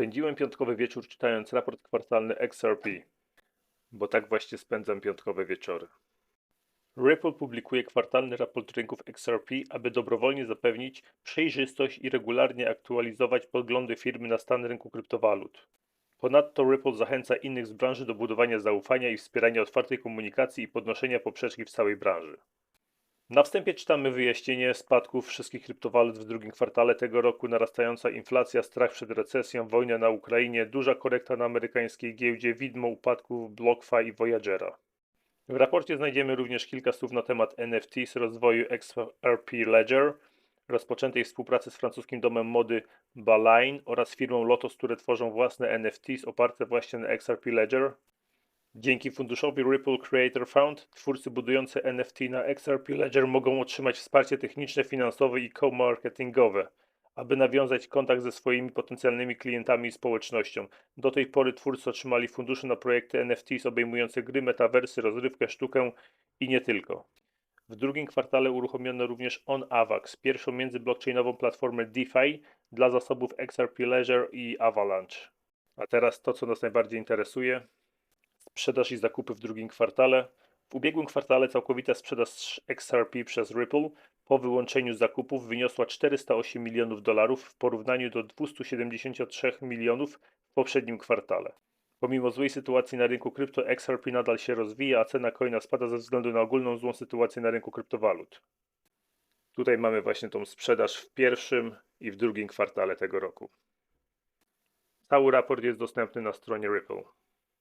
Spędziłem piątkowy wieczór czytając raport kwartalny XRP, bo tak właśnie spędzam piątkowe wieczory. Ripple publikuje kwartalny raport rynków XRP, aby dobrowolnie zapewnić przejrzystość i regularnie aktualizować poglądy firmy na stan rynku kryptowalut. Ponadto Ripple zachęca innych z branży do budowania zaufania i wspierania otwartej komunikacji i podnoszenia poprzeczki w całej branży. Na wstępie czytamy wyjaśnienie spadków wszystkich kryptowalut w drugim kwartale tego roku, narastająca inflacja, strach przed recesją, wojna na Ukrainie, duża korekta na amerykańskiej giełdzie, widmo upadków BlockFi i Voyagera. W raporcie znajdziemy również kilka słów na temat NFT z rozwoju XRP Ledger, rozpoczętej współpracy z francuskim domem mody Balain oraz firmą Lotus, które tworzą własne NFTs oparte właśnie na XRP Ledger. Dzięki funduszowi Ripple Creator Fund twórcy budujący NFT na XRP Ledger mogą otrzymać wsparcie techniczne, finansowe i co-marketingowe, aby nawiązać kontakt ze swoimi potencjalnymi klientami i społecznością. Do tej pory twórcy otrzymali fundusze na projekty NFTs obejmujące gry, metawersy, rozrywkę, sztukę i nie tylko. W drugim kwartale uruchomiono również OnAvax, pierwszą międzyblockchainową platformę DeFi dla zasobów XRP Ledger i Avalanche. A teraz to, co nas najbardziej interesuje. Sprzedaż i zakupy w drugim kwartale. W ubiegłym kwartale całkowita sprzedaż XRP przez Ripple po wyłączeniu zakupów wyniosła 408 milionów dolarów w porównaniu do 273 milionów w poprzednim kwartale. Pomimo złej sytuacji na rynku krypto, XRP nadal się rozwija, a cena coina spada ze względu na ogólną złą sytuację na rynku kryptowalut. Tutaj mamy właśnie tą sprzedaż w pierwszym i w drugim kwartale tego roku. Cały raport jest dostępny na stronie Ripple.